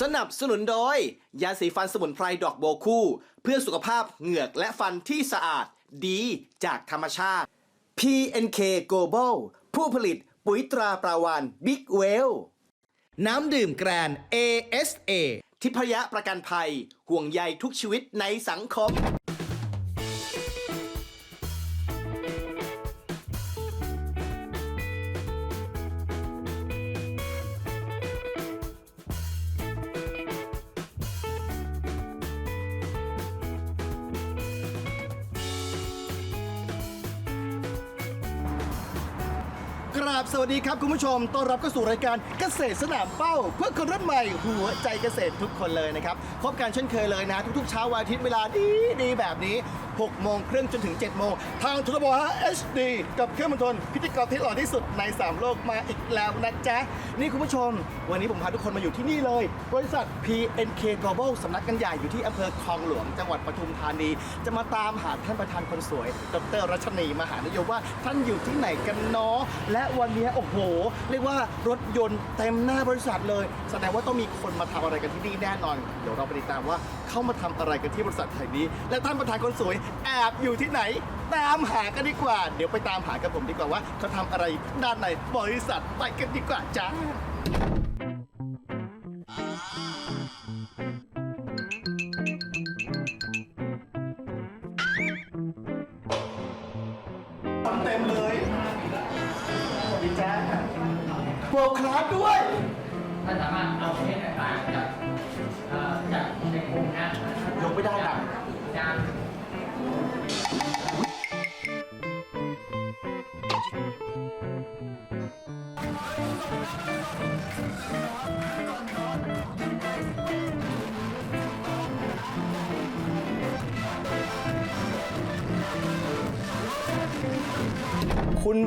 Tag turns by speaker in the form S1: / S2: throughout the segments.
S1: สนับสนุนโดย ยาสีฟันสมุนไพรดอกโบคู่ เพื่อสุขภาพเหงือกและฟันที่สะอาดดีจากธรรมชาติ PNK Global ผู้ผลิตปุ๋ยตราปราวานบิ๊กเวลน้ำดื่มแกรน ASA ทิพยะประกันภัยห่วงใยทุกชีวิตในสังคม ครับ สวัสดีครับคุณผู้ชม ต้อนรับเข้าสู่รายการเกษตรสนามเป้า เพื่อคนรุ่นใหม่หัวใจเกษตรทุกคนเลยนะครับ พบกันเช่นเคยเลยนะ ทุกๆเช้าวันอาทิตย์เวลาดีดีๆแบบนี้ 6 โมงครึ่งจนถึง 7 โมง ทางทุรบ5 HD กับเครื่องมันทนพิธีกรที่หล่อที่สุดใน 3 โลกมาอีกแล้วนะจ๊ะ นี่คุณผู้ชม วันนี้ผมพาทุกคนมาอยู่ที่นี่เลย บริษัท PNK Global สำนักงานใหญ่อยู่ที่อำเภอคลองหลวงจังหวัดปทุมธานี จะมาตามหาท่านประธานคนสวย ดรรัชนีมหานิยว่าท่านอยู่ที่ไหนกันเนาะและวันนี้โอ้โห เรียกว่ารถยนต์เต็มหน้าบริษัทเลยแสดงว่าต้องมีคนมาทำอะไรกันที่นี่แน่นอน เดี๋ยวเราไปติดตามว่าเขามาทำอะไรกันที่บริษัทแห่งนี้ และท่านประธานคนสวยแอบอยู่ที่ไหน ตามหากันดีกว่า เดี๋ยวไปตามหากับผมดีกว่าว่าเขาทำอะไรด้านในบริษัทไปกันดีกว่าจ้า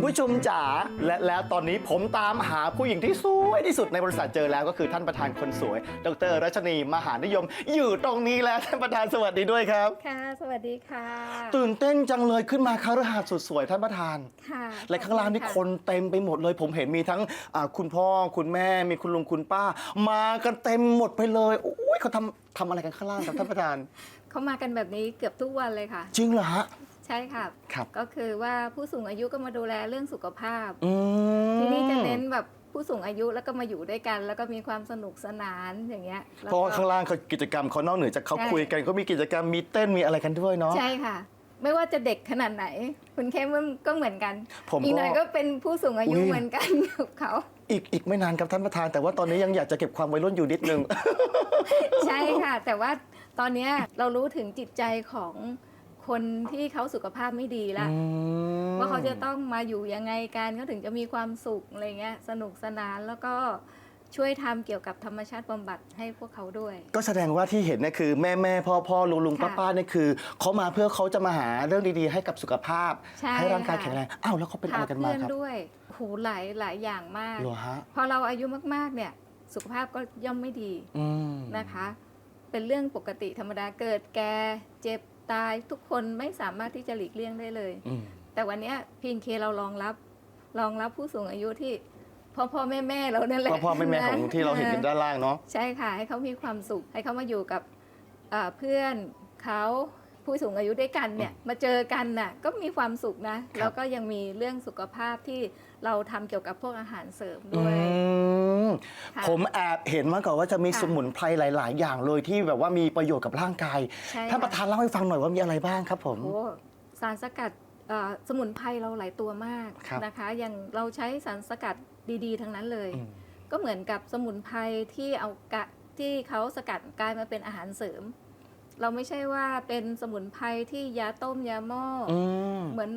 S1: ผู้ชมจ๋าและแล้วตอนนี้ผมตามหาผู้หญิงที่สวยที่สุดในบริษัทเจอแล้วก็คือท่านประธานคนสวย ดรรัชนีมหานิยม อยู่ตรงนี้แล้วท่านประธานสวัสดีด้วยครับ
S2: ค่ะ สวัสดีค่ะ
S1: ตื่นเต้นจังเลยขึ้นมาคารหาสน์สุดสวยท่านประธาน
S2: ค่ะ
S1: และข้างล่างนี่
S2: ขอบ
S1: ค
S2: ณ
S1: นเต็มไปหมดเลย ผมเห็นมีทั้งอ่าคุณพ่อคุณแม่มีคุณลุงคุณป้า มากันเต็มหมดไปเลยโอ้ยเขาทำทำอะไรกันข้างล่างครับท่านประธาน
S2: เขามากันแบบนี้เกือบทุกวันเลยค่ะ
S1: จริงเหรอฮะ
S2: ใช่ค่ะ
S1: ครับ
S2: ก็คือว่าผู้สูงอายุก็มาดูแลเรื่องสุขภาพ
S1: อืม
S2: ที่นี่จะเน้นแบบผู้สูงอายุแล้วก็มาอยู่ด้วยกัน แล้วก็มีความสนุกสนานอย่างเงี้ยแล้ว
S1: เพราะ
S2: ก็
S1: ว่าข้างล่างเขากิจกรรมเขานอกเหนือจากเขา
S2: ใช่
S1: คุยกันเขามีกิจกรรมมีเต้นมีอะไรกันด้วยเนาะ
S2: ใช่ค่ะ ไม่ว่าจะเด็กขนาดไหน คุณเข้มก็เหมือนกัน
S1: ผมก็
S2: อีกหน่อยก็เป็นผู้สูงอายุ
S1: อุ๊ย
S2: เหมือนกันกับเขา
S1: อีกอีกไม่นานครับท่านประธาน แต่ว่าตอนนี้ยังอยากจะเก็บความวัยรุ่นอยู่นิดนึง
S2: ใช่ค่ะ แต่ว่าตอนเนี้ยเรารู้ถึงจิตใจของ คนที่เขาสุขภาพไม่ดีแล้วว่าเขาจะต้องมาอยู่ยังไงกันเขาถึงจะมีความสุขอะไรเงี้ยสนุกสนานแล้วก็ช่วยทำเกี่ยวกับธรรมชาติบำบัดให้พวกเขาด้วย
S1: ก็แสดงว่าที่เห็นเนี่ยคือแม่แม่พ่อพ่อลุงลุงป้า
S2: ค่ะ
S1: ป้าเนี่ยคือเขามาเพื่อเขาจะมาหาเรื่องดีๆ ให้กับสุขภาพ
S2: ใช่
S1: ร่างกาย
S2: ค่ะ
S1: แข็งแรงอ้าวแล้วเขาเป็นอะไรกันมา
S2: เพื่อน
S1: ครับ
S2: ด้วยโหหลายหลายอย่างมาก
S1: เหรอฮะ
S2: พอเราอายุมากๆเนี่ยสุขภาพก็ย่อมไม่ดี
S1: อืม
S2: นะคะ เป็นเรื่องปกติธรรมดาเกิดแก่เจ็บ ตายทุกคนไม่สามารถที่จะหลีกเลี่ยงได้เลย
S1: อืม
S2: แต่วันเนี้พีนเคเรารองรับรองรับผู้สูงอายุที่พ่อพ่อแม่แม่เรานั่นแหละ
S1: พ่อพ่อแม่แม่ของที่เราเห็นกันด้านล่างเนาะ
S2: ใช่ค่ะ ให้เขามีความสุข ให้เขามาอยู่กับเอ่อเพื่อนเขาผู้สูงอายุด้วยกันเนี่ยมาเจอกันน่ะก็มีความสุขนะ แล้วก็ยังมีเรื่องสุขภาพที่เราทำเกี่ยวกับพวกอาหารเสริม
S1: อื
S2: ด้วย
S1: ม
S2: ค่ะ
S1: ผมแอบเห็นมาก่อนว่าจะมี
S2: ค่ะ
S1: สมุนไพรหลาย ๆ อย่างเลยที่แบบว่ามีประโยชน์กับร่างกาย
S2: ใช่
S1: ท่านประธานเล่าให้ฟังหน่อยว่ามีอะไรบ้างครับผม
S2: โอ้สารสกัดเอ่อสมุนไพรเราหลายตัวมาก
S1: ครับ
S2: นะคะอย่างเราใช้สารสกัดดีๆ ทั้งนั้นเลย
S1: อืม
S2: ก็เหมือนกับสมุนไพรที่เอากะที่เขาสกัดกลายมาเป็นอาหารเสริม เราไม่ใช่ว่าเป็นสมุนไพรที่ยาต้มยาหม้ออ
S1: อืม
S2: เหมือน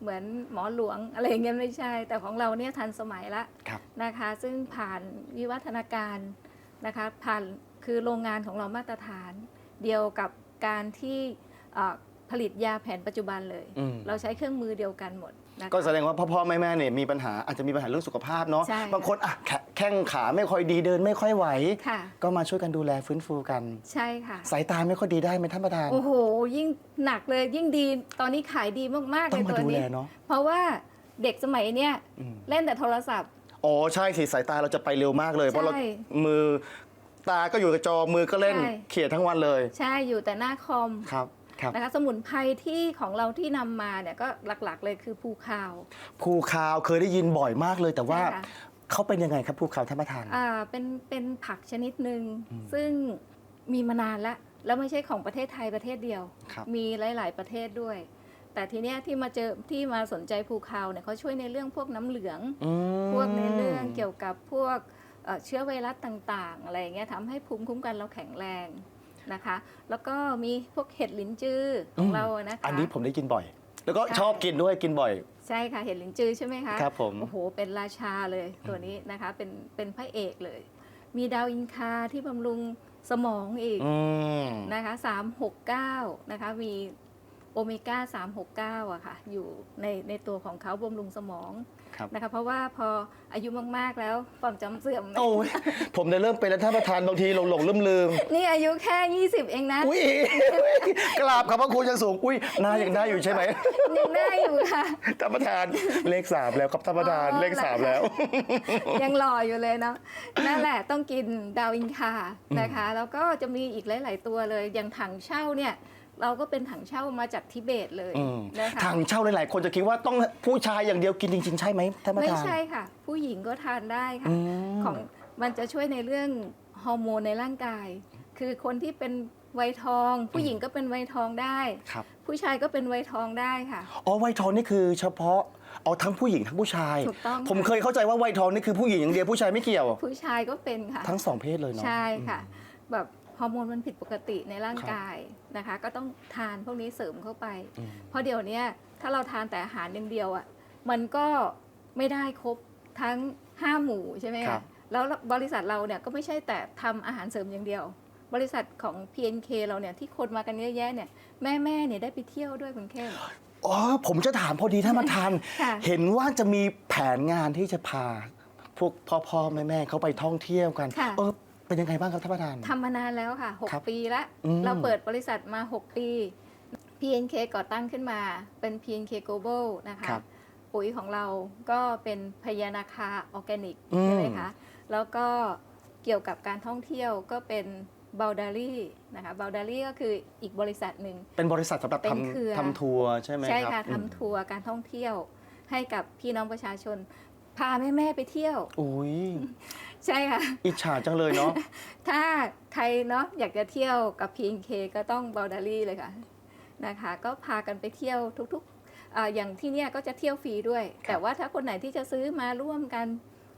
S2: เหมือนหมอหลวงอะไรอย่างเงี้ยไม่ใช่ แต่ของเราเนี่ยทันสมัยละ
S1: ครับ
S2: นะคะ ซึ่งผ่านวิวัฒนาการนะคะผ่านคือโรงงานของเรามาตรฐาน เดียวกับการที่เอ่อผลิตยาแผนปัจจุบันเลย
S1: อืม
S2: เราใช้เครื่องมือเดียวกันหมด นะคะ
S1: ก็แสดงว่าพ่อพ่อแม่แม่เนี่ยมีปัญหาอาจจะมีปัญหาเรื่องสุขภาพเนาะ
S2: ใช่
S1: บางคนอะแขแข้งขาไม่ค่อยดีเดินไม่ค่อยไหว
S2: ค่ะ
S1: ก็มาช่วยกันดูแลฟื้นฟูกัน
S2: ใช่ค่ะ
S1: สายตาไม่ค่อยดีได้ไหมท่านประธาน
S2: โอ้โห ยิ่งหนักเลยยิ่งดีตอนนี้ขายดีมากๆ
S1: ต้
S2: เล
S1: อง
S2: ย
S1: มา
S2: ตัว
S1: ดูแล
S2: นี้
S1: เนาะ
S2: เพราะว่าเด็กสมัยเนี้ย
S1: อืม
S2: เล่นแต่โทรศัพท์
S1: อ๋อใช่สิสายตาเราจะไปเร็วมากเลย เพราะเรา
S2: ใช่
S1: มือตาก็อยู่กับจอมือก็เล่น
S2: ใช่
S1: เขียนทั้งวันเลย
S2: ใช่อยู่แต่หน้าคอม
S1: ครับครับ
S2: นะคะสมุนไพรที่ของเราที่นำมาเนี่ยก็หลักๆ เลยคือภูคาว
S1: ภูคาวเคยได้ยินบ่อยมากเลย แต่ว่า
S2: ใช่ค่ะ
S1: เขาเป็นยังไงครับภูคาวท่านประธาน
S2: อ่าเป็นเป็นผักชนิดหนึ่ง
S1: อืม
S2: ซึ่งมีมานานแล้วแล้วไม่ใช่ของประเทศไทยประเทศเดียว
S1: ครับ
S2: มีหลาย ๆ ประเทศด้วย แต่ทีเนี้ยที่มาเจอที่มาสนใจภูคาวเนี่ยเขาช่วยในเรื่องพวกน้ำเหลือง
S1: อืม
S2: พวกในเรื่องเกี่ยวกับพวกเอ่อเชื้อไวรัสต่าง ๆ อะไรอย่างเงี้ยทำให้ภูมิคุ้มกันเราแข็งแรง นะคะ แล้วก็มีพวกเห็ดหลินจือของเราอะนะคะ
S1: อันนี้ผมได้กินบ่อย แล้วก็
S2: ใช่
S1: ชอบกินด้วยกินบ่อย
S2: ใช่ค่ะเห็ดหลินจือใช่ไหมคะ
S1: ครับผม
S2: โอ้โหเป็นราชาเลยตัวนี้นะคะเป็นเป็นพระเอกเลย มีดาวอินคาที่บำรุงสมองอีก
S1: อืม
S2: นะคะ369นะคะมี โอเมก้า 369 อะค่ะ อยู่ในในตัวของเขาบำรุงสมอง
S1: ครับ
S2: นะคะ เพราะว่าพออายุมาก ๆ แล้วความจำเสื่อม
S1: โอ้ยผมเนี่ยเริ่มเป็นแล้วท่านประธานบางทีหลงหลงลืมลืม
S2: นี่อายุแค่ 20 เองนะ
S1: อุ้ยกราบขอบพระคุณยังสูง อุ้ยหน้ายังได้อยู่ใช่ไหม
S2: ยังได้อยู่ค่ะ
S1: ท่านประธานเลขสามแล้วครับท่านประธาน
S2: อ๋อ
S1: เลขสามแล้ว
S2: ยังหล่ออยู่เลยเนาะนั่นแหละต้องกินดาวอินคานะคะ แล้วก็จะมีอีกหลาย ๆ ตัวเลย อย่างถังเช่าเนี่ย เราก็เป็นถังเช่ามาจากทิเบตเลย
S1: อืม
S2: นะคะ
S1: ทางเช่าหลายๆ คนจะคิดว่าต้องผู้ชายอย่างเดียวกินจริง ๆ ใช่ไหมท่านประ
S2: ไม่
S1: ธาน
S2: ใช่ค่ะ ผู้หญิงก็ทานได้ค่ะ
S1: อืม
S2: ของมันจะช่วยในเรื่องฮอร์โมนในร่างกาย คือคนที่เป็นวัยทอง ผู้หญิงก็เป็นวัยทองได้
S1: ครับ
S2: ผู้ชายก็เป็นวัยทองได้ค่ะ
S1: อ๋อไวท์ทองนี่คือเฉพาะเอาทั้งผู้หญิงทั้งผู้ชาย
S2: ถูกต้องค่ะ
S1: ผมเคยเข้าใจว่าไวท์ทองนี่คือผู้หญิงอย่างเดียวผู้ชายไม่เกี่ยว
S2: ผู้ชายก็เป็นค่ะ
S1: ทั้งสองเพศเลยเนาะ
S2: ใช่ค่ะ แบบ ฮอร์โมนมันผิดปกติในร่าง
S1: ครับ
S2: กายนะคะ ก็ต้องทานพวกนี้เสริมเข้าไป
S1: อืม
S2: เพราะเดี๋ยวเนี้ยถ้าเราทานแต่อาหารอย่างเดียวอะมันก็ไม่ได้ครบทั้ง5หมู่ใช่ไหม
S1: ครั
S2: คะ
S1: บ
S2: แล้วบริษัทเราเนี่ยก็ไม่ใช่แต่ทำอาหารเสริมอย่างเดียว บริษัทของ PNK เราเนี่ยที่คนมากันเยอะแยะเนี่ยแม่แม่ๆเนี่ยได้ไปเที่ยวด้วยคุณเข้ม
S1: อ๋อผมจะถามพอดีท่านประธาน
S2: ค่ะ
S1: เห็นว่าจะมีแผนงานที่จะพาพวกพ่อพ่อแม่แม่ๆเขาไปท่องเที่ยวกัน
S2: ค่ะ
S1: เออ เป็นยังไงบ้างครับท่านประธาน
S2: ทำมานานแล้วค่ะ
S1: ครับ
S2: 6 ปีละ
S1: อืม
S2: เราเปิดบริษัทมา 6 ปี PNK ก่อตั้งขึ้นมาเป็น PNK Global นะคะ
S1: ครับ
S2: ปุ๋ยของเราก็เป็นพยานาคาออร์แกนิก
S1: อืม
S2: ใช่ไหมคะ แล้วก็เกี่ยวกับการท่องเที่ยวก็เป็นบ o ลดารี่นะคะบ o ลดารี่ก็คืออีกบริษัทหนึ่ง
S1: เป็นบริษัทสำหรับ
S2: เป็นเครือ
S1: ทำทำทัวร์ใช่ไหม
S2: ใช่
S1: ครับ
S2: ค่ะ
S1: อืม
S2: ทำทัวร์การท่องเที่ยวให้กับพี่น้องประชาชน พาแม่แม่ๆไปเที่ยว
S1: อุ้ย
S2: ใช่ค่ะ
S1: อิจฉาจังเลยเนาะ
S2: ถ้าใครเนาะอยากจะเที่ยวกับ PNK ก็ต้องบ o ลดารี่เลยค่ะนะคะ ก็พากันไปเที่ยวทุกๆอาอย่างที่เนี่ยก็จะเที่ยวฟรีด้วย แต่ว่าถ้าคนไหนที่จะซื้อมาร่วมกัน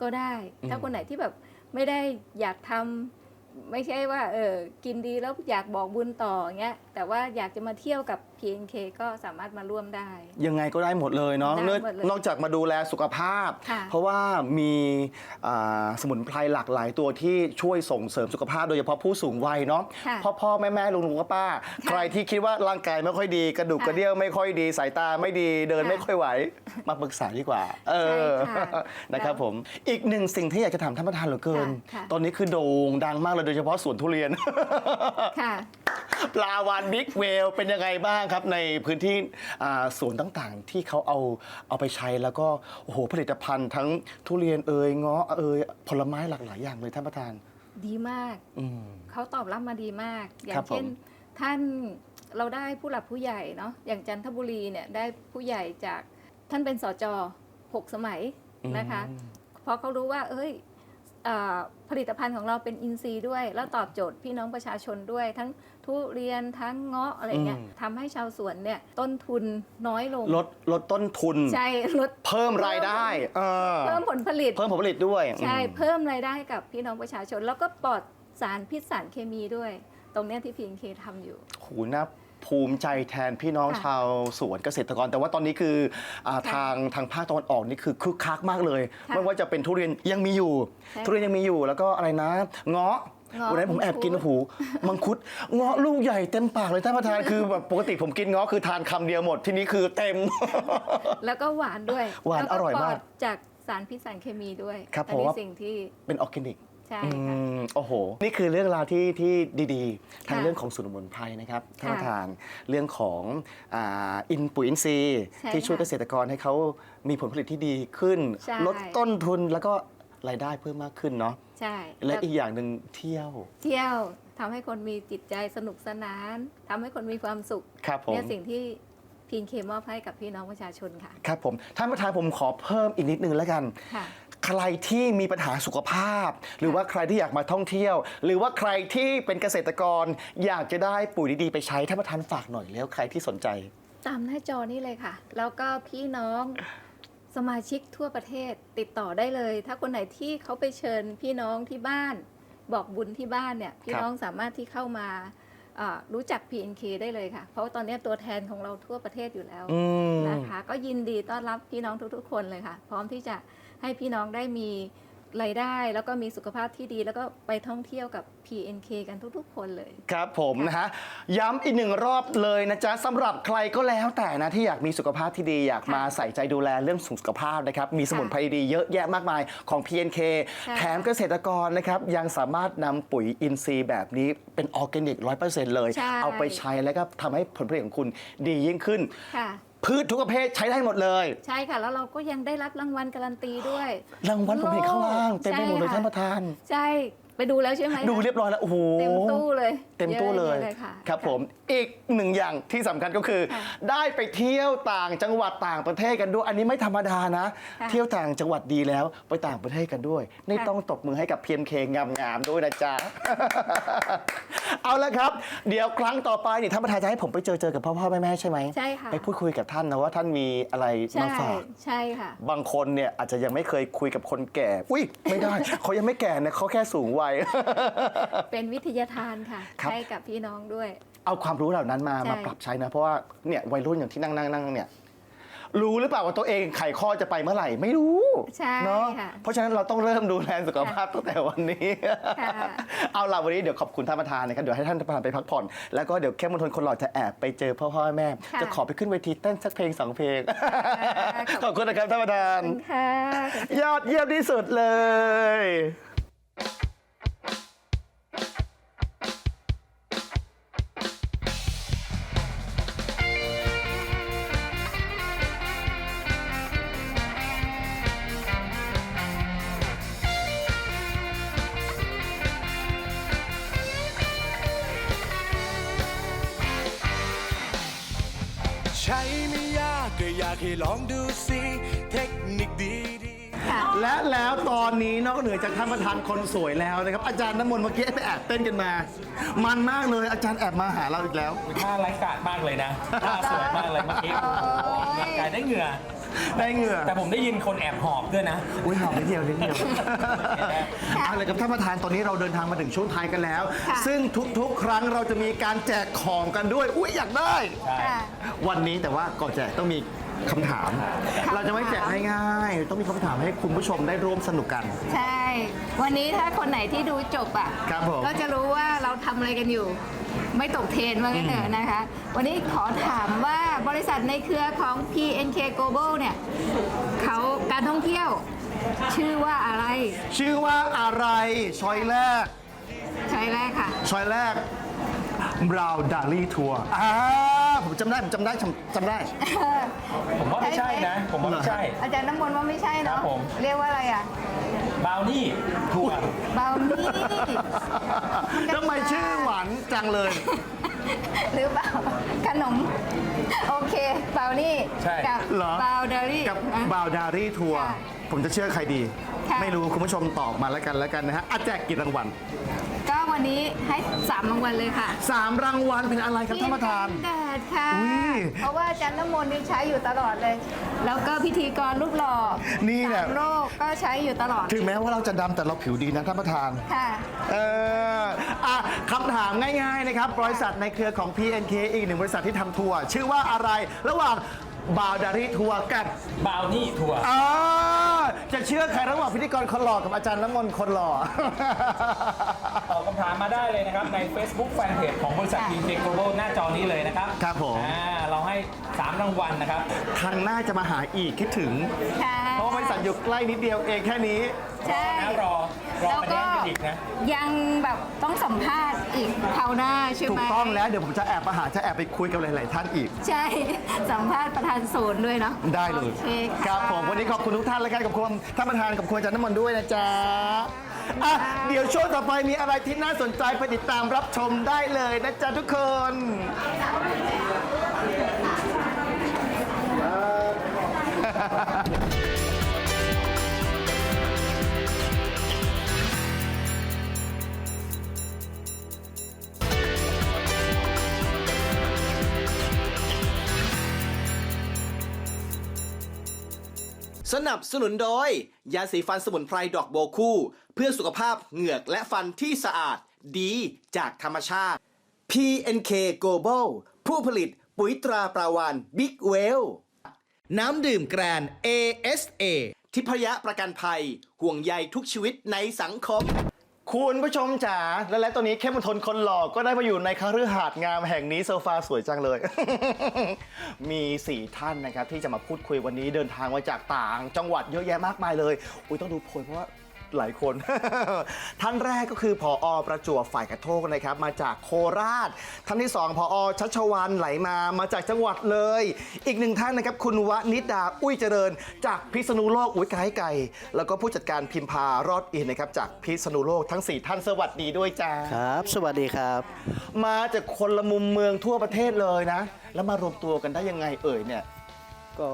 S2: ก็ได้
S1: อืม
S2: ถ้าคนไหนที่แบบไม่ได้อยากทำไม่ใช่ว่าเออกินดีแล้วอยากบอกบุญต่ออย่างเงี้ย แต่ว่าอยากจะมาเที่ยวกับ PNK ก็สามารถมาร่วมได้
S1: ยังไงก็ได้หมดเลยเนาะ
S2: ได้
S1: เนื่อง
S2: หมดเลย
S1: นอกจากมาดูแลสุขภาพ
S2: ค่ะ
S1: เพราะว่ามีอ่าสมุนไพรหลากหลายตัวที่ช่วยส่งเสริมสุขภาพโดยเฉพาะผู้สูงวัยเนาะ
S2: ค่ะ
S1: พ่อพ่อแม่แม่ลุงลุงป้าป้าใครที่คิดว่าร่างกายไม่ค่อยดี กระดูก
S2: ค่ะ
S1: กระเดี่ยวไม่ค่อยดีสายตาไม่ดีเดิน
S2: ค่ะ
S1: ไม่ค่อยไหว มาปรึกษาดีกว่า เออ
S2: ใช่ค่ะ
S1: นะครับผมอีกหนึ่งสิ่งที่อยากจะถามท่านประธานเหลือเกิน
S2: ค่ะค่ะ
S1: ตอนนี้คือโด่งดังมากเลยโดยเฉพาะสวนทุเรียน
S2: ค่ะ
S1: ปลาวานบิ๊กเวลเป็นยังไงบ้างครับ ในพื้นที่อ่าสวนต่างๆ ที่เขาเอาเอาไปใช้แล้วก็โอ้โหผลิตภัณฑ์ทั้งทุเรียนเอ่ยเงาะเอ่ยผลไม้หลากหลายอย่างเลยท่านประธาน
S2: ดีมาก
S1: อืม
S2: เขาตอบรับมาดีมาก อย่า
S1: ครั
S2: ง
S1: บ
S2: เช่น
S1: ผม
S2: ท่านเราได้ผู้หลักผู้ใหญ่เนาะอย่างจันทบุรีเนี่ยได้ผู้ใหญ่จากท่านเป็นสจหกสมัยนะคะ
S1: อืม
S2: เพราะเขารู้ว่า เอ้ยเอ่อ ผลิตภัณฑ์ของเราเป็นอินทรีย์ด้วย แล้วตอบโจทย์พี่น้องประชาชนด้วย ทั้งทุเรียนทั้งเงาะอะไรเงี้ย
S1: อืม
S2: ทำให้ชาวสวนเนี่ยต้นทุนน้อยลง
S1: ลดลดต้นทุน
S2: ใช่ลด
S1: เพิ่มรายได้เออ
S2: เพิ่มผลผลิต
S1: เพิ่มผลผลิตด้วย
S2: ใช่
S1: อืม
S2: เพิ่มรายได้ให้กับพี่น้องประชาชน แล้วก็ปลอดสารพิษสารเคมีด้วย ตรงเนี้ยที่พีเคทำอยู่
S1: โหน่า ภูมิใจแทนพี่น้อง
S2: ค่ะ
S1: ชาวสวนเกษตรกร แต่ว่าตอนนี้คืออา
S2: ค่ะ
S1: ทางทางภาคตะวันออกนี่คือคึกคักมากเลย
S2: ค่ะ
S1: ไม่ว่าจะเป็นทุเรียนยังมีอยู่
S2: ใช่
S1: ทุเรียนยังมีอยู่แล้วก็อะไรนะ เงาะ
S2: เงาะ
S1: วันนั้นผมแอบกิน
S2: มังคุด
S1: โอ้โหมังคุดเงาะลูกใหญ่เต็มปากเลยท่านประธานคือแบบปกติผมกินเงาะคือทานคำเดียวหมดที่นี้คือเต็ม
S2: แล้วก็หวานด้วย
S1: หวาน
S2: แล้ก็
S1: อร่อยมาก
S2: ปลดจากสารพิษสารเคมีด้วย
S1: ครับ
S2: อัน
S1: ผม
S2: นี้
S1: ว่า
S2: สิ่งที่
S1: เป็นออร์แกนิก
S2: ใช่
S1: อื
S2: ค่ะ
S1: มโอ้โห นี่คือเรื่องราวที่ที่ดีๆ ทาง
S2: ค่ะ
S1: เรื่องของสมุนไพรนะครับท่าน
S2: ค่ะ
S1: ประธานเรื่องของอาอินปุ๋ยอินทรีย์
S2: ใช่
S1: ที่ช่วย
S2: ค่ะ
S1: เกษตรกรให้เขามีผลผลิตที่ดีขึ้น
S2: ใช่
S1: ลดต้นทุนแล้วก็รายได้เพิ่มมากขึ้นเนาะ
S2: ใช่
S1: และ
S2: ว
S1: อีกอย่างหนึ่งเที่ยว
S2: เที่ยวทำให้คนมีจิตใจสนุกสนานทำให้คนมีความสุข
S1: ครับผม
S2: เนี่ยสิ่งที่พีนเคมอบให้กับพี่น้องประชาชนค่ะ
S1: ครับผมท่านประธานผมขอเพิ่มอีกนิดนึงแล้วกัน
S2: ค่ะ
S1: ใครที่มีปัญหาสุขภาพ หรือว่าใครที่อยากมาท่องเที่ยว หรือว่าใครที่เป็นเกษตรกร อยากจะได้ปุ๋ยดีๆไปใช้ท่านประธานฝากหน่อยแล้วใครที่สนใจ
S2: ตามหน้าจอนี่เลยค่ะ แล้วก็พี่น้องสมาชิกทั่วประเทศติดต่อได้เลย ถ้าคนไหนที่เขาไปเชิญพี่น้องที่บ้าน บอกบุญที่บ้านเนี่ยพี่น้องสามารถที่เข้ามาอ่ารู้จัก PNK ได้เลยค่ะ เพราะว่าตอนนี้ตัวแทนของเราทั่วประเทศอยู่แล้ว
S1: อืม
S2: นะคะ ก็ยินดีต้อนรับพี่น้องทุกๆ คนเลยค่ะ พร้อมที่จะ ให้พี่น้องได้มีรายได้แล้วก็มีสุขภาพที่ดี แล้วก็ไปท่องเที่ยวกับ PNK กันทุกๆ คนเลย
S1: ครับผมนะฮะย้ำอีกหนึ่งรอบเลยนะจ๊ะสำหรับใครก็แล้วแต่นะที่อยากมีสุขภาพที่ดีอยากมาใส่ใจดูแลเรื่องสุขภาพนะครับมีสมุนไพรดีๆเยอะแยะมากมายของ PNK
S2: ใช่
S1: แถมเกษตรกรนะครับยังสามารถนำปุ๋ยอินทรีย์แบบนี้เป็นออร์แกนิกร้อยเปอร์เซ็นต์เลย
S2: ใช่
S1: เอาไปใช้แล้วก็ทำให้ผลผลิตของคุณดียิ่งขึ้น
S2: ค่ะ
S1: พืชทุกประเภทใช้ได้หมดเลย
S2: ใช่ค่ะ แล้วเราก็ยังได้รับรางวัลการันตีด้วย
S1: รางวัลผมเห็นข้างล่างเต็มไปหมดเลย
S2: ใช่
S1: ท่าน
S2: ค่ะ
S1: ประธาน
S2: ใช่ ไปดูแล้วใช่ไหมคะ
S1: ดูเรียบร้อยแล้วโอ้โห
S2: เต็มตู้เลย
S1: เต็มตู้เลย
S2: อะๆค่ะ
S1: ครับผมอีกหนึ่งอย่างที่สำคัญก็คือ
S2: ค่ะ
S1: ได้ไปเที่ยวต่างจังหวัดต่างประเทศกันด้วย อันนี้ไม่ธรรมดานะ
S2: ค่ะ
S1: เที่ยวต่างจังหวัดดีแล้วไปต่างประเทศกันด้วย นี่
S2: ค่ะ
S1: ต้องตบมือให้กับ PMK งามๆด้วยนะจ๊ะเอาละครับ เดี๋ยวครั้งต่อไปนี่ท่านประธานจะให้ผมไปเจอเจอกับพ่อพ่อแม่แม่ใช่ไหม
S2: ใช่ค่ะ
S1: ไปพูดคุยกับท่านนะว่าท่านมีอะไร
S2: ใช่
S1: มาฝาก
S2: ใช่ค่ะ
S1: บางคนเนี่ยอาจจะยังไม่เคยคุยกับคนแก่ อุ้ยไม่ได้เขายังไม่แก่นะเขาแค่สูงวัย
S2: เป็นวิทยาทานค่ะ
S1: ครับ
S2: ให้กับพี่น้องด้วย
S1: เอาความรู้เหล่านั้นมา
S2: ใช่
S1: มาปรับใช้นะ เพราะว่าเนี่ยวัยรุ่นอย่างที่นั่งนั่งนั่งเนี่ยรู้หรือเปล่าว่าตัวเองไขข้อจะไปเมื่อไหร่ไม่รู้
S2: ใช่
S1: เนาะ
S2: ค่ะ
S1: เพราะฉะนั้นเราต้องเริ่มดูแลสุขภาพตั้งแต่วันนี้
S2: ค่ะ
S1: เอาล่ะวันนี้เดี๋ยวขอบคุณท่านประธานนะครับเดี๋ยวให้ท่านประธานไปพักผ่อน แล้วก็เดี๋ยวแค่มณฑลคนหล่อจะแอบไปเจอพ่อพ่อแม่
S2: ค่ะ
S1: จะขอไปขึ้นเวทีเต้นสักเพลงสองเพลง
S2: ข
S1: ข
S2: อ
S1: อ
S2: บบคุ
S1: คุณณนะครับท่านประธาน
S2: คุณค่ะ
S1: ยอดเยี่ยมที่สุดเลย
S3: ให้ลองดูสิเทคนิคดีๆ
S2: ค่ะ
S1: และแล้วตอนนี้นอกเหนือจากท่านประธานคนสวยแล้วนะครับ อาจารย์น้ำมนต์เมื่อกี้ไปแอบเต้นกันมา มันมากเลยอาจารย์แอบมาหาเราอีกแล้ว
S4: ท่าไร้กาดมากเลยนะท่าสวยมากเลยเมื่อกี้โอ้โหออกกำลังกายได้เหงื่อ
S1: ได้เหงื่อ
S4: แต่ผมได้ยินคนแอบหอบด้วยนะ
S1: อุ้ยหอมนิดเดียวนิดเดียวเอาเลยครับท่านประธานตอนนี้เราเดินทางมาถึงช่วงท้ายกันแล้ว
S2: ค่ะ
S1: ซึ่งทุกๆ ครั้งเราจะมีการแจกของกันด้วย อุ้ยอยากได้
S2: ค่ะ
S1: วันนี้แต่ว่าก่อนแจกต้องมี คำถามเราจะไม่แจกง่ายๆต้องมีคำถามให้คุณผู้ชมได้ร่วมสนุกกัน
S2: ใช่ วันนี้ถ้าคนไหนที่ดูจบอะ
S1: ครับผม
S2: ก็จะรู้ว่าเราทำอะไรกันอยู่ ไม่ตกเทรนว่างั้นเถอะนะคะ วันนี้ขอถามว่าบริษัทในเครือของ PNK Global เนี่ยเขาการท่องเที่ยว ชื่อว่าอะไร
S1: ชื่อว่าอะไรชอยแรก
S2: ใช่แรกค่ะ
S1: ชอยแรกบราวดารี่ทัวร์อ่า ผมจำได้ผมจำได้จำจำได้
S4: ผมว่าไม่ใช่นะ ผมว่าไม่ใช่
S2: อาจารย์น้ำมนต์ว่าไม่ใช่
S4: ครั
S2: เนาะ
S4: บผม
S2: เรียกว่าอะไรอะ
S4: บราวนี่ทัวร์
S2: บาวนี่
S1: ทำไมชื่อหวานจังเลย
S2: หรือเปล่าขนม โอเคบาวนี่
S4: ใช่
S2: กับ
S1: เหรอ
S2: บาวเดอรี่
S1: กับ
S2: นะ
S1: บราวดารี่ทัวร์
S2: ค่ะ
S1: ผมจะเชื่อใครดี
S2: ค่ะ
S1: ไม่รู้คุณผู้ชมตอบมาแล้วกันแล้วกันนะฮะอาแจกกี่รางวัล
S2: ก็ วันนี้ให้สามรางวัลเลยค่ะ
S1: สามรางวัลเป็นอะไรครับท่านประธาน
S2: แดดค่ะ
S1: อุ๊ย
S2: เพราะว่าอาจันน้ำมนต์นี่ใช้อยู่ตลอดเลย แล้วก็พิธีกรรูปหล่อ
S1: นี่แหละ
S2: สามโลกก็ใช้อยู่ตลอด
S1: ถึงแม้ว่าเราจะดำแต่เราผิวดีนะท่านประธาน
S2: ค่ะ
S1: เอออะคำถามง่ายๆนะครับ บริษัทในเครือของ PNK อีกหนึ่งบริษัทที่ทำทัวร์ชื่อว่าอะไร ระหว่างบาวดาริทัวร์กับบา
S4: วนี่ถั่ว
S1: อ่า จะเชื่อใครระหว่างพิธีกรคนหล่อกับอาจารย์น้ำมนต์คนหล่อ
S4: ตอบคำถามมาได้เลยนะครับ ใน Facebook Fanpage ของบริษัท
S2: ค่ะ
S4: ทีมเทคโกลบอลหน้าจอนี้เลยนะครับ
S1: ครับผม
S4: อ่าเราให้ 3 รางวัลนะครับ
S1: ทางหน้าจะมาหาอีกคิดถึง
S2: ค่ะ
S1: เพราะว่าบริษัทอยู่ใกล้นิดเดียวเองแค่นี้
S2: ใช่
S4: นะรอรอ
S2: แล้ว
S4: มา
S2: ก็
S4: แย่งกันอีกนะ
S2: ยังแบบต้องสัมภาษณ์อีกคราวหน้าใช่ไหม
S1: ถูกต้องแล้วเดี๋ยวผมจะแอบมาหาจะแอบไปคุยกับหลาย ๆ ท่านอีก
S2: ใช่ สัมภาษณ์ประธานศูนย์ด้วยเนาะ
S1: ได้เลย
S2: โอเคค่ะ
S1: ครับผมวันนี้ขอบคุณทุกท่านและกันกับคุณท่านประธานกับคุณอาจารย์น้ำมนต์ด้วยนะจ๊ะอะเดี๋ยวช่วงต่อไปมีอะไรที่น่าสนใจไปติดตามรับชมได้เลยนะจ๊ะทุกคน สนับสนุนโดย ยาสีฟันสมุนไพรดอกโบคู่ เพื่อสุขภาพเหงือกและฟันที่สะอาดดีจากธรรมชาติ PNK Global ผู้ผลิตปุ๋ยตราปราวานบิ๊กเวลน้ำดื่มแกรน ASA ทิพยะประกันภัยห่วงใยทุกชีวิตในสังคม คุณผู้ชมจ๋าและและตอนนี้เข้มมนทนคนหลอก็ได้มาอยู่ในคฤหาสน์งามแห่งนี้โซฟาสวยจังเลย มี 4 ท่านนะครับที่จะมาพูดคุยวันนี้เดินทางมาจากต่าง จังหวัดเยอะแยะมากมายเลย อุ้ยต้องดูโพยเพราะว่า หลายคน ท่านแรกก็คือผอประจวบฝ่ายกระโทกนะครับ มาจากโคราช ท่านที่สองผอชัชวันไหลมามาจากจังหวัดเลย อีกหนึ่งท่านนะครับ คุณวนิดาอุ้ยเจริญ จากพิษณุโลกอุ้ยไกลไกลแล้วก็ผู้จัดการพิมพารอดอินนะครับจากพิษณุโลกทั้ง 4 ท่านสวัสดีด้วยจ้า
S5: ครับ สวัสดีครับ
S1: มาจากคนละมุมเมืองทั่วประเทศเลยนะ แล้วมารวมตัวกันได้ยังไงเอ่ยเนี่ย
S5: ก็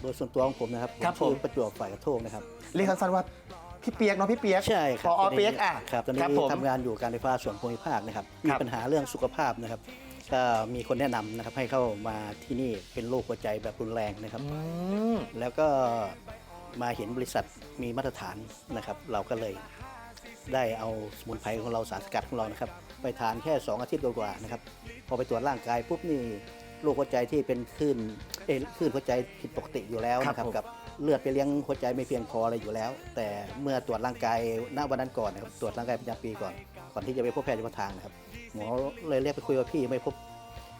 S5: โดยส่วนตัวของผมนะครับ
S1: ครับผม
S5: ชื่อประจวบฝ่ายกระโทกนะครับ
S1: เรียกสั้นๆว่า พี่เปียกเนาะพี่เปียก
S5: ใช่ค
S1: พ
S5: รับ
S1: อ
S5: ตนนี้
S1: เปียกอะ
S5: ครับตอนนี้
S1: ผม
S5: ทำงานอยู่การไฟฟ้าส่วนภูมิภาคนะครับมี
S1: ครับ
S5: ปัญหาเรื่องสุขภาพนะครับก็มีคนแนะนำนะครับให้เข้ามาที่นี่เป็นโรคหัวใจแบบรุนแรงนะครับ
S1: อืม
S5: แล้วก็มาเห็นบริษัทมีมาตรฐานนะครับ เราก็เลยได้เอาสมุนไพรของเราสารสกัดของเรานะครับ ไปทานแค่ 2 อาทิตย์กว่าๆนะครับ พอไปตรวจร่างกายปุ๊บนี่โรคหัวใจที่เป็นคลื่นเอยคลื่นหัวใจผิดปกติอยู่แล้วนะครับกับ เลือดไปเลี้ยงหัวใจไม่เพียงพออะไรอยู่แล้ว แต่เมื่อตรวจร่างกายณวันนั้นก่อนนะครับตรวจร่างกายประจำปีก่อนก่อนที่จะไปพบแพทย์เฉพาะทางนะครับหมอเลยเรียกไปคุยว่าพี่ไม่พบ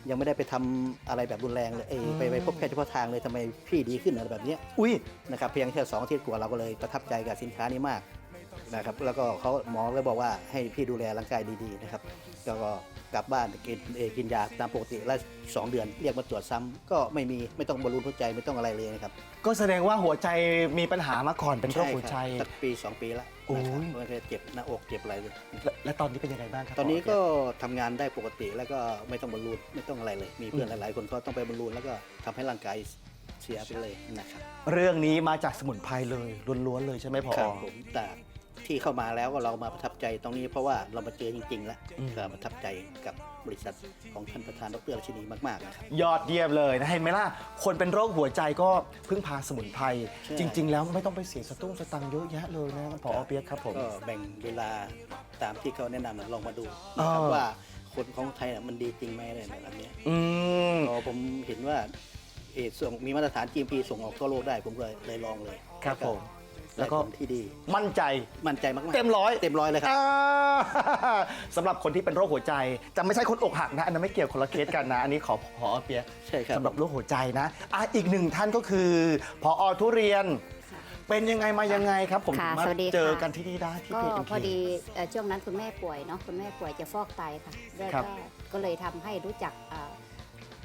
S5: ยังไม่ได้ไปทำอะไรแบบรุนแรงเลยเอ้ยไปไปพบแพทย์เฉพาะทางเลยทำไมพี่ดีขึ้นอะไรแบบเนี้ย
S1: อุ้ย
S5: นะครับเพียงแค่สองอาทิตย์กว่าเราก็เลยประทับใจกับสินค้านี้มากนะครับแล้วก็เขาหมอเลยบอกว่าให้พี่ดูแลร่างกายดีๆนะครับแล้วก็ กลับบ้านกินเอ่อกินยาตามปกติแล้วสองเดือนเรียกมาตรวจซ้ำก็ไม่มีไม่ต้องบอลลูนหัวใจไม่ต้องอะไรเลยนะครับ
S1: ก็แสดงว่าหัวใจมีปัญหามาก่อนเป็นโรคหัวใจ
S5: ช่ครับสักปี 2 ปีละ
S1: โอ้ย
S5: นะครับไม่เคยเจ็บหน้าอกเจ็บอะไรเลย
S1: และและตอนนี้เป็นยังไงบ้างครับ
S5: ตอนนี้
S1: ผ
S5: ก็ทำงานได้ปกติแล้วก็ไม่ต้องบอลลูนไม่ต้องอะไรเลย มีเพื่อนหลาย ๆ คนก็ต้องไปบอลลูนแล้วก็ทำให้ร่างกายเสียไปเลยนะครับ
S1: เรื่องนี้มาจากสมุนไพรเลยล้วนๆเลยใช่ไหมพอ
S5: ครับผมแต่ ที่เข้ามาแล้วก็เรามาประทับใจตรงนี้เพราะว่าเรามาเจอจริงๆแล้ว
S1: อืม
S5: ก็ประทับใจกับบริษัทของท่านประธานดรราชินีมากๆนะครับ
S1: ยอดเยี่ยมเลยนะเห็นไหมล่ะ คนเป็นโรคหัวใจก็พึ่งพาสมุนไพร
S5: ใช่
S1: จริง ๆ แล้วไม่ต้องไปเสียสตุ้งสตังค์เยอะแยะเลยนะพอเปียกครับผม
S5: ก็แบ่งเวลาตามที่เขาแนะนำน่ะลองมาดูนะครับ
S1: อ่า
S5: ว่าคนของไทยน่ะมันดีจริงไหมอะไรแบบเนี้ย
S1: อืม
S5: พอผมเห็นว่าเออส่งมีมาตรฐาน GMP ส่งออกทั่วโลกได้ผมก็เลยเลยลองเลย
S1: ครับผม แล้
S5: แล้ว
S1: วก็
S5: ก็ที่ดี
S1: มั่นใจ
S5: มั่นใจมากๆ
S1: เต็มร้อย
S5: เต็มร้อยเลยครับ
S1: อ่าสำหรับคนที่เป็นโรคหัวใจ จะไม่ใช่คนอกหักนะอันนั้นไม่เกี่ยวคนละเคสกันนะ อันนี้ขอพอเปียก
S5: ใช่ครับ
S1: สำหรับโรคหัวใจนะอะอีกหนึ่งท่านก็คือพอทุเรียนเป็นยังไงมายังไงครับผม
S6: ค่ะ
S1: มา
S6: สวัสดี
S1: เจอ
S6: ค่ะ
S1: กันที่นี่ได้ที่
S6: ก็
S1: PNK
S6: พอดีเอ่อช่วงนั้นคุณแม่ป่วยเนาะคุณแม่ป่วยจะฟอกไตค่ะแล้ว
S1: ครับ
S6: ก็ก็เลยทำให้รู้จักเอ่อ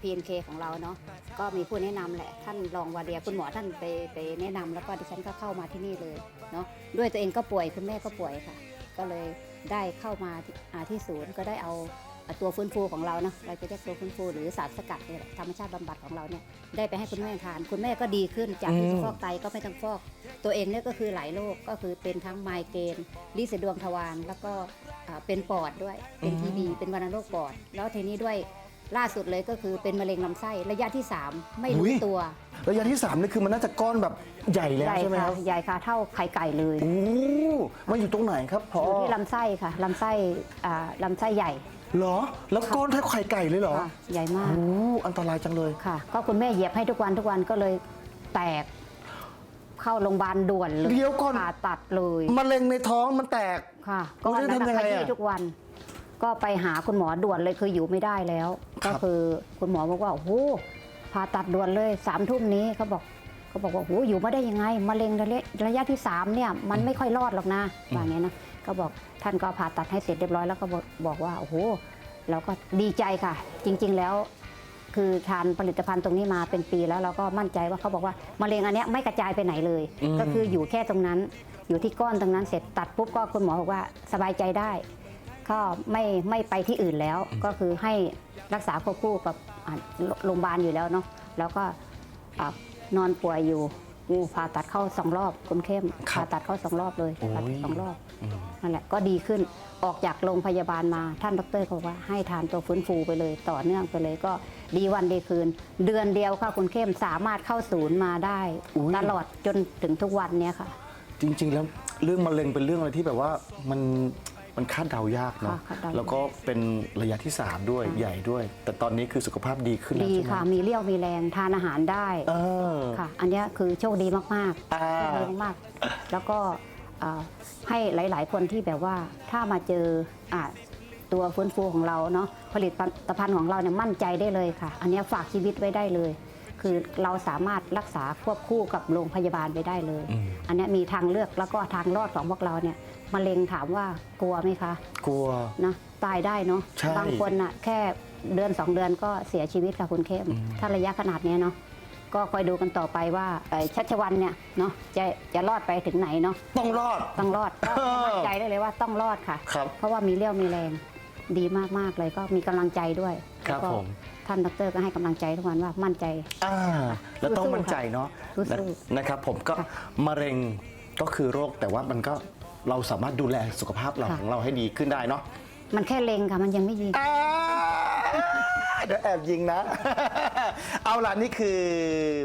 S6: PNK ของเราเนาะก็มีผู้แนะนำแหละท่านรองวาเดียคุณหมอท่านไปไปแนะนำแล้วก็ดิฉันก็เข้ามาที่นี่เลยเนาะด้วยตัวเองก็ป่วยคุณแม่ก็ป่วยค่ะ ก็เลยได้เข้ามาที่อ่าที่ศูนย์ก็ได้เอาตัวฟื้นฟูของเราเนาะเราจะเรียกตัวฟื้นฟูหรือสารสกัดเนี่ยแหละธรรมชาติบำบัดของเราเนี่ยได้ไปให้คุณแม่ทาน คุณแม่ก็ดีขึ้นจากที่
S1: อืม
S6: จะฟอกไตก็ไม่ต้องฟอก ตัวเองเนี่ยก็คือหลายโรคก็คือเป็นทั้งไมเกรนลินสีดวงทวารแล้วก็อ่าเป็นปอดด้วยเป็นทีบีเป็นวัณโรคปอด แล้วทีนี้ด้วย ล่าสุดเลยก็คือเป็นมะเร็งลำไส้ระยะที่ 3 ไม่รู้
S1: อุ๊ย
S6: ตัว
S1: ระยะที่3นี่คือมันน่าจะก้อนแบบใหญ่แล้ว
S6: ใหญ่
S1: ใช่ไหม
S6: ค่ะ
S1: ครับ
S6: ใหญ่ค่ะเท่าไข่ไก่เลย
S1: โอ้มันอยู่ตรงไหนครับพอ
S6: อยู่ที่ลำไส้ค่ะลำไส้อ่าลำไส้ใหญ่
S1: เหรอ แล้วก้อนเท่าไข่ไก่เลยเหรอ
S6: ค่ะใหญ่มาก
S1: โอ้อันตรายจังเลย
S6: ค่ะ ก็คุณแม่เหยียบให้ทุกวันทุกวันก็เลยแตกเข้าโรงพยาบาลด่วนเลย
S1: เดี๋ยวก่อน
S6: ผ่าตัดเลย
S1: มะเร็งในท้องมันแตก
S6: ค่ะ ก็
S1: แล้ว
S6: วันนั้น
S1: จะทำยังไง
S6: ขยี้
S1: อะ
S6: ทุกวัน ก็ไปหาคุณหมอด่วนเลยคืออยู่ไม่ได้แล้ว
S1: ครั
S6: ก็
S1: บ
S6: คือคุณหมอบอกว่าโอ้โหผ่าตัดด่วนเลยสามทุ่มนี้เขาบอกเขาบอกว่าโอ้โหอยู่ไม่ได้ยังไงมะเร็งระยะระยะที่สามเนี่ยมันไม่ค่อยรอดหรอกนะว่าอย่างนี้ยนะก็บอกท่านก็ผ่าตัดให้เสร็จเรียบร้อยแล้วก็บอกบอกว่าโอ้โหเราก็ดีใจค่ะ จริง ๆแล้ว คือทานผลิตภัณฑ์ตรงนี้มาเป็นปีแล้วเราก็มั่นใจว่าเขาบอกว่ามะเร็งอันเนี้ยไม่กระจายไปไหนเลย
S1: อืม
S6: ก็คืออยู่แค่ตรงนั้น อยู่ที่ก้อนตรงนั้นเสร็จตัดปุ๊บก็คุณหมอบอกว่าสบายใจได้ ก็ไม่ไม่ไปที่อื่นแล้ว ก็คือให้รักษาควบคู่กับอ่าโรโรงพยาบาลอยู่แล้วเนาะแล้วก็อ่านอนป่วยอยู่งูผ่าตัดเข้าสองรอบคุณเข้ม
S1: ครับ
S6: ผ่าตัดเข้าสองรอบเลย
S1: โอ้ย
S6: ผ่าตัดสองรอบ
S1: อืม
S6: นั่นแหละก็ดีขึ้นออกจากโรงพยาบาลมาท่านดรเขาบอกว่าให้ทานตัวฟื้นฟูไปเลยต่อเนื่องไปเลยก็ดีวันดีคืน เดือนเดียวค่ะคุณเข้มสามารถเข้าศูนย์มาได้
S1: อุ๊ย
S6: ตลอดจนถึงทุกวันเนี้ยค่ะ
S1: จริง ๆ แล้วเรื่องมะเร็งเป็นเรื่องอะไรที่แบบว่ามัน มันคาดเดายากเนาะ
S6: ค่ะคาดเดายาก
S1: แล้วก็เป็นระยะที่ 3 ด้วย
S6: ค่ะ
S1: ใหญ่ด้วย แต่ตอนนี้คือสุขภาพดีขึ้นแล้ว
S6: ดี
S1: ใช่ไหม
S6: ค่ะมีเรี่ยวมีแรงทานอาหารได้
S1: เออ
S6: ค่ะ อันเนี้ยคือโชคดีมาก
S1: อ่า
S6: ๆโชคดีมากๆแล้วก็อ่าให้หลาย ๆ คนที่แบบว่าถ้ามาเจออ่าตัวฟื้นฟูของเราเนาะผลิตภัณฑ์ของเราเนี่ยมั่นใจได้เลยค่ะ อันเนี้ยฝากชีวิตไว้ได้เลย คือเราสามารถรักษาควบคู่กับโรงพยาบาลไปได้เลย
S1: อืม
S6: อันเนี้ยมีทางเลือกแล้วก็ทางรอดของพวกเราเนี่ย มะเร็งถามว่ากลัวไหมคะ
S1: กลัว
S6: นะตายได้เนาะ
S1: ใช่
S6: บางคนน่ะแค่เดือนสองเดือนก็เสียชีวิตค่ะคุณเข้ม
S1: อืม
S6: ถ้าระยะขนาดเนี้ยเนาะก็คอยดูกันต่อไปว่าไอ้ชัชวันเนี่ยเนาะจะจะรอดไปถึงไหนเนาะ
S1: ต้องรอด
S6: ต้องรอดก็
S1: เออ
S6: มั่นใจได้เลยว่าต้องรอดค่ะ
S1: ครับ
S6: เพราะว่ามีเรี่ยวมีแรงดีมากๆเลยก็มีกำลังใจด้วย
S1: ครับ
S6: แล้วก็
S1: ผม
S6: ท่านดรก็ให้กำลังใจทุกวันว่ามั่นใจ
S1: อ่าแล้วต้อง
S6: สู้ๆ
S1: มั่นใจเนาะ
S6: สู้ๆ
S1: นะนะครับผมก็
S6: ค่ะ
S1: มะเร็งก็คือโรคแต่ว่ามันก็ เราสามารถดูแลสุขภาพเรา
S6: ค่ะ
S1: ของเราให้ดีขึ้นได้เนาะ
S6: มันแค่เลงค่ะ มันยังไม่ยิง
S1: อ่าเดี๋ยวแอบยิงนะ เอาล่ะนี่คือ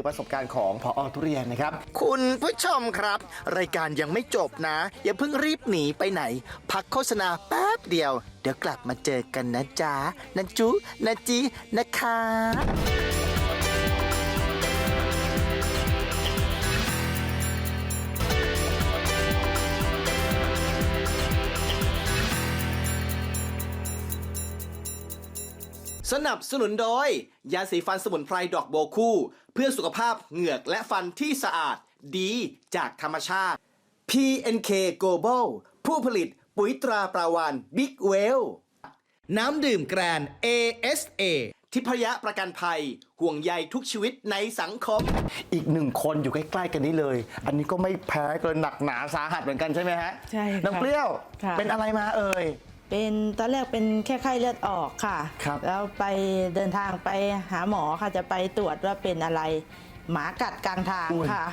S1: ประสบการณ์ของพอทุเรียนนะครับ คุณผู้ชมครับ รายการยังไม่จบนะ อย่าเพิ่งรีบหนีไปไหน พักโฆษณาแป๊บเดียว เดี๋ยวกลับมาเจอกันนะจ๊ะนะจุนะจีนะคะ สนับสนุนโดย ยาสีฟันสมุนไพรดอกโบวคู่ เพื่อสุขภาพเหงือกและฟันที่สะอาดดีจากธรรมชาติ PNK Global ผู้ผลิตปุ๋ยตราปราวานบิ๊กเวล น้ำดื่มแกรน ASA ทิพยะประกันภัย ห่วงใยทุกชีวิตในสังคม อีกหนึ่งคนอยู่ใกล้ๆกันนี้เลย อันนี้ก็ไม่แพ้กันหนักหนาสาหัสเหมือนกันใช่ไหมฮะ
S7: ใช่ค่ะ
S1: น้ำเปรี้ยว
S7: ค่ะ
S1: เป็นอะไรมาเอ่ย
S7: เป็นตอนแรกเป็นแค่ไข้เลือดออกค่ะ
S1: ครับ
S7: แล้วไปเดินทางไปหาหมอค่ะจะไปตรวจว่าเป็นอะไร หมากัดกลางทางค่ะ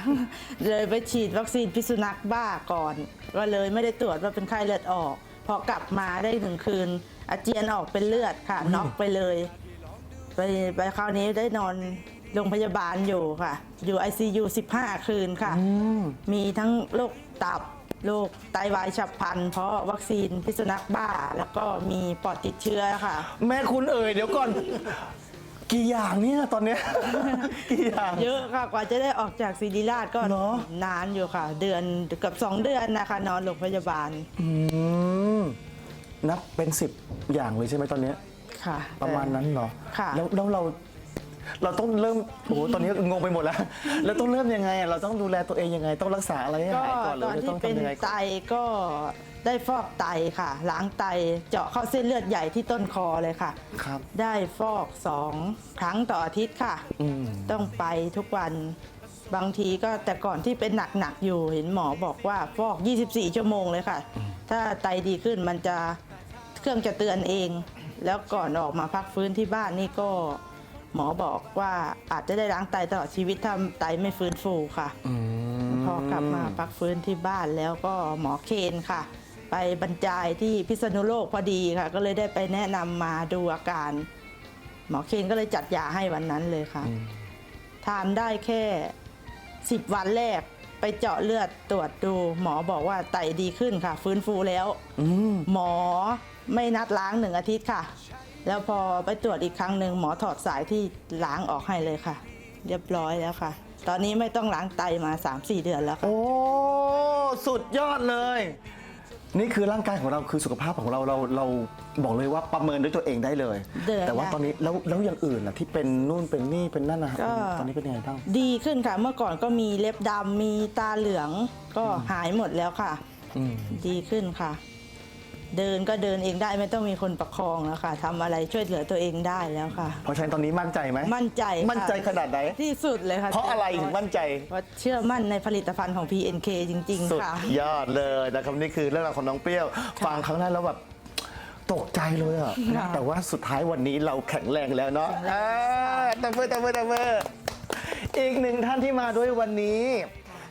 S7: เลยไปฉีดวัคซีนพิษสุนัขบ้าก่อนก็เลยไม่ได้ตรวจว่าเป็นไข้เลือดออกพอกลับมาได้ถึงคืน อาเจียนออกเป็นเลือดค่ะน็อกไปเลย ไปไปคราวนี้ได้นอนโรงพยาบาลอยู่ค่ะ อยู่ ICU 15 คืนค่ะมีทั้งโรคตับ โรคไตวายฉับพลัน เพราะวัคซีนพิษสุนัขบ้า แล้วก็มีปอดติดเชื้อค่ะ
S1: แม่คุณเอ่ยเดี๋ยวก่อน กี่อย่างเนี่ยตอนเนี้ย กี่อย่าง
S7: เยอะค่ะกว่าจะได้ออกจากศิริราชก็
S1: เหรอ
S7: นานอยู่ค่ะ เดือนเกับ2เดือนนะคะ นอนโรงพยาบาล
S1: อืมนับเป็นสิบอย่างเลยใช่ไหมตอนเนี้ย
S7: ค่ะ
S1: ประมาณนั้นเหรอ
S7: ค่ะ
S1: แล้วแล้วเรา เราต้องเริ่มโอ้โหตอนนี้งงไปหมดแล้ว แล้วต้องเริ่มยังไงอะเราต้องดูแลตัวเองยังไง ต้องรักษาอะไรให้
S7: ก็
S1: หายก่อนหรื
S7: ต
S1: อ
S7: อน
S1: ว่า
S7: ที่
S1: ต้อง
S7: เป็น
S1: ทำยังไง
S7: ไต
S1: ก่อน
S7: ก็ได้ฟอกไตค่ะ ล้างไตเจาะเข้าเส้นเลือดใหญ่ที่ต้นคอเลยค่ะ
S1: ครับ
S7: ได้ฟอกสองครั้งต่ออาทิตย์ค่ะ
S1: อืม
S7: ต้องไปทุกวันบางทีก็แต่ก่อนที่เป็นหนัก ๆ อยู่เห็นหมอบอกว่าฟอก 24 ชั่วโมงเลยค่ะ ถ้าไตดีขึ้นมันจะเครื่องจะเตือนเอง แล้วก่อนออกมาพักฟื้นที่บ้านนี่ก็ หมอบอกว่าอาจจะได้ล้างไตตลอดชีวิตถ้าไตไม่ฟื้นฟูค่ะพอกลับมาพักฟื้นที่บ้านแล้วก็หมอเคนค่ะ ไปบรรยายที่พิษณุโลกพอดีค่ะ ก็เลยได้ไปแนะนำมาดูอาการ หมอเคนก็เลยจัดยาให้วันนั้นเลยค่ะทานได้แค่ 10 วันแรกไปเจาะเลือดตรวจดู หมอบอกว่าไตดีขึ้นค่ะ ฟื้นฟูแล้วหมอไม่นัดล้างหนึ่งอาทิตย์ค่ะ แล้วพอไปตรวจอีกครั้งหนึ่งหมอถอดสายที่ล้างออกให้เลยค่ะ เรียบร้อยแล้วค่ะ ตอนนี้ไม่ต้องล้างไตมา 3-4 เดือนแล้วค่ะ
S1: โอ้ สุดยอดเลย นี่คือร่างกายของเราคือสุขภาพของเราเราเราบอกเลยว่าประเมินด้วยตัวเองได้เลย
S7: เดือน
S1: แต่ว่า
S7: ได้
S1: ตอนนี้แล้วแล้วอย่างอื่นล่ะที่เป็นนู่นเป็นนี่เป็นนั่นนะ
S7: ก็
S1: ตอนนี้เป็นยังไงบ้าง
S7: ดีขึ้นค่ะ เมื่อก่อนก็มีเล็บดำมีตาเหลืองก็หายหมดแล้วค่ะ
S1: อืม
S7: ดีขึ้นค่ะ เดินก็เดินเองได้ไม่ต้องมีคนประคองแล้วค่ะทำอะไรช่วยเหลือตัวเองได้แล้วค่ะ
S1: เพราะฉะนั้นตอนนี้มั่นใจไหม
S7: มั่นใจค่ะ
S1: มั่นใจขนาดไหน
S7: ที่สุดเลยค่ะ
S1: เพราะอะไรถึงมั่นใจ
S7: เพราะเชื่อมั่นในผลิตภัณฑ์ของ PNK จริง
S1: สุด
S7: ๆค่ะ
S1: ยอดเลยนะครับนี่คือเรื่องราวของน้องเปรี้ยว ฟังครั้งแรกแล้วแบบตกใจเลยอะ
S7: ค่ะ
S1: แต่ว่าสุดท้ายวันนี้เราแข็งแรงแล้วเนาะอ่าตบมือตบมือตบมืออีกหนึ่งท่านที่มาด้วยวันนี้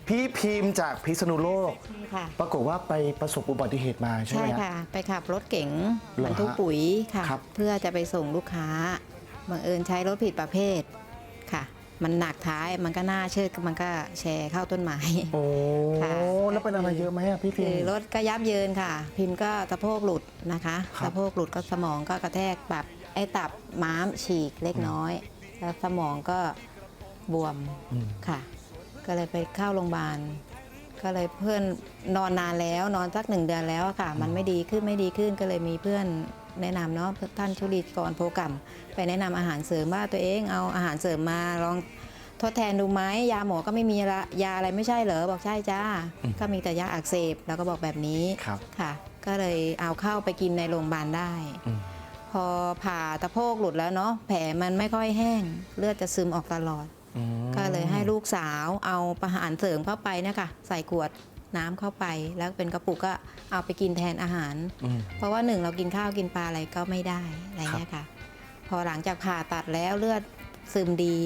S1: พี่พิมพ์จากพิษณุโลก
S8: ค่ะ
S1: ปรากฏว่าไปประสบอุบัติเหตุมาใช่
S8: ใช่
S1: ไหมฮะ
S8: ค่ะ ไปขับรถเก๋ง
S1: เหรอบ
S8: รรทุก
S1: ฮะ
S8: ปุ๋ยค่ะ
S1: ครับ
S8: เพื่อจะไปส่งลูกค้าบังเอิญใช้รถผิดประเภทค่ะ มันหนักท้ายมันก็หน้าเชิดมันก็แชร์เข้าต้นไม้
S1: โอ้
S8: ค่ะ
S1: แล้วเป็นอะไรเยอะไหมอะพี่พิม
S8: คือ
S1: พ์
S8: รถก็ยับเยินค่ะ พิมพ์ก็สะโพกหลุดนะคะ
S1: ครับ
S8: สะโพกหลุดก็สมองก็กระแทกแบบไอ้ตับม้ามฉีกเล็กน้อย แล้วสมองก็บวมค่ะ ก็เลยไปเข้าโรงพยาบาล ก็เลยเพื่อนนอนนานแล้วนอนสักหนึ่งเดือนแล้วอะค่ะ มันไม่ดีขึ้นไม่ดีขึ้นก็เลยมีเพื่อนแนะนำเนาะท่านชุลิตกรโพกรรมไปแนะนำอาหารเสริมว่าตัวเองเอาอาหารเสริมมาลองทดแทนดูไหมยาหมอก็ไม่มีละยาอะไรไม่ใช่เหรอบอกใช่จ้าก็มีแต่ยาอักเสบแล้วก็บอกแบบนี้
S1: ครับ
S8: ค่ะ ก็เลยเอาเข้าไปกินในโรงพยาบาลได้
S1: อืม
S8: พอผ่าตะโพกหลุดแล้วเนาะแผลมันไม่ค่อยแห้ง เลือดจะซึมออกตลอด
S1: อืม
S8: ก็เลยให้ลูกสาวเอาอาหารเสริมเข้าไปนะคะใส่ขวดน้ำเข้าไป แล้วเป็นกระปุกก็เอาไปกินแทนอาหาร
S1: อืม
S8: เพราะว่าหนึ่งเรากินข้าวกินปลาอะไรก็ไม่ได้อะไรเงี้ยค่ะ พอหลังจากผ่าตัดแล้วเลือดซึมดี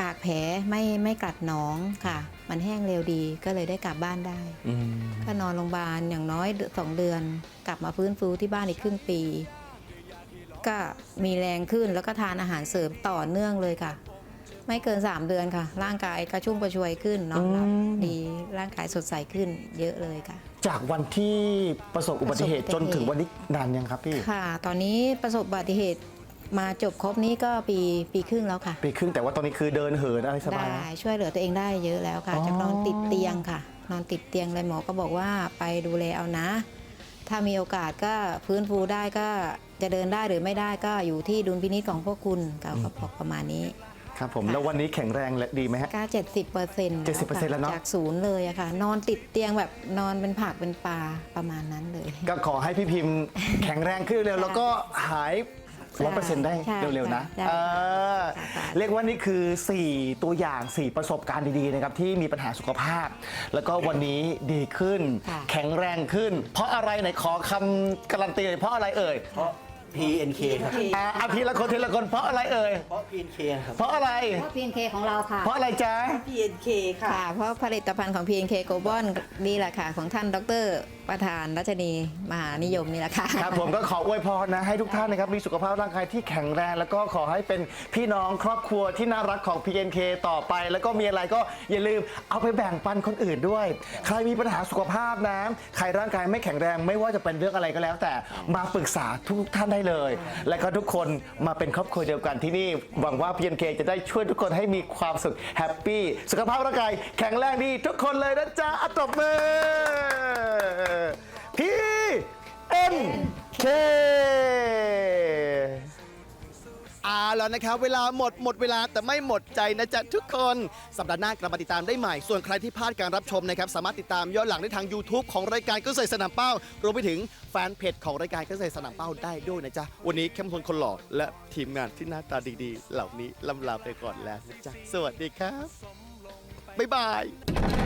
S8: ปากแผลไม่ไม่กัดหนองค่ะ มันแห้งเร็วดีก็เลยได้กลับบ้านได้
S1: อืม
S8: ก็นอนโรงพยาบาลอย่างน้อยเดือนสองเดือน กลับมาฟื้นฟูที่บ้านอีกครึ่งปี ก็มีแรงขึ้นแล้วก็ทานอาหารเสริมต่อเนื่องเลยค่ะ ไม่เกิน 3 เดือนค่ะ ร่างกายกระชุ่มกระชวยขึ้นนอนหลับดีร่างกายสดใสขึ้น เยอะเลยค่ะ
S1: จากวันที่ประสบอุบัติเหตุ
S8: ประสบ
S1: จ
S8: อุบัติเหตุ
S1: นถึงวันนี้นานยังครับพี่
S8: ค่ะ ตอนนี้ประสบอุบัติเหตุมาจบครบนี้ก็ปีปีครึ่งแล้วค่ะ
S1: ปีครึ่งแต่ว่าตอนนี้คือเดินเหินอะไรสบาย
S8: ได้
S1: นะ
S8: ช่วยเหลือตัวเองได้เยอะแล้วค่ะ
S1: อ๋อ
S8: จากนอนติดเตียงค่ะ นอนติดเตียงเลยหมอก็บอกว่าไปดูแลเอานะ ถ้ามีโอกาสก็ฟื้นฟูได้ก็จะเดินได้หรือไม่ได้ก็อยู่ที่ดุลพินิจของพวกคุณเขาก็บอกประมาณนี้
S1: ครับผมแล้ววันนี้แข็งแรงและดีไหมฮะ
S8: ก็เจ็ดสิบเปอร์เซ็นต์
S1: 70%แล้วเนอะ
S8: จากศูนย์เลยอะค่ะ นอนติดเตียงแบบนอนเป็นผักเป็นปลาประมาณนั้นเลย
S1: ก็ขอให้พี่พิมพ์แข็งแรงขึ้นเร็ว
S8: ค่ะ
S1: แล้วก็หายร้อยเปอร์เซ็นต์ได้
S8: ใช่
S1: เร็วๆนะ
S8: ได้
S1: เออ
S8: ค่ะ
S1: เรียกว่านี่คือ 4 ตัวอย่าง 4 ประสบการณ์ดีๆนะครับที่มีปัญหาสุขภาพ แล้วก็วันนี้ดีขึ้น
S8: ค่ะ
S1: แข็งแรงขึ้น เพราะอะไรไหนขอคำการันตีหน่อยเพราะอะไรเอ่ย
S5: เพราะ PNK ครับ
S1: อ่าอะทีละคนทีละคนเพราะอะไรเอ่ย
S5: เพราะ PNK ครับ
S1: เพราะอะไร
S6: เพราะ PNK ของเราค่ะ
S1: เพราะอะไรจ๊ะ
S7: PNK ค่ะ
S8: ค่ะ เพราะผลิตภัณฑ์ของ PNK g l o b a l นี่แหละค่ะ ของท่านดร ประธานรัชนีมหานิยมนี่แหละค่ะ
S1: ครับผมก็ขออวยพรนะให้ทุกท่านนะครับมีสุขภาพร่างกายที่แข็งแรง แล้วก็ขอให้เป็นพี่น้องครอบครัวที่น่ารักของ PNK ต่อไป แล้วก็มีอะไรก็อย่าลืมเอาไปแบ่งปันคนอื่นด้วย ใครมีปัญหาสุขภาพนะใครร่างกายไม่แข็งแรง ไม่ว่าจะเป็นเรื่องอะไรก็แล้ว แต่มาปรึกษาทุกท่านได้เลย และก็ทุกคนมาเป็นครอบครัวเดียวกันที่นี่หวังว่าพยนเคจะได้ช่วยทุกคนให้มีความสุขแฮปปี้สุขภาพร่างกายแข็งแรงดีทุกคนเลยนะจ๊ะอตบมือพี่ N K เค อาแล้วนะครับ เวลาหมดหมดเวลาแต่ไม่หมดใจนะจ๊ะทุกคน สัปดาห์หน้ากลับมาติดตามได้ใหม่ ส่วนใครที่พลาดการรับชมนะครับ สามารถติดตามย้อนหลังได้ทาง YouTube ของรายการเกษตรสนามเป้า รวมไปถึงแฟนเพจของรายการเกษตรสนามเป้าได้ด้วยนะจ๊ะ วันนี้เข้มข้นคนหล่อและทีมงานที่หน้าตาดีๆ เหล่านี้ลำลาไปก่อนแล้วนะจ๊ะ สวัสดีครับบ๊ายบาย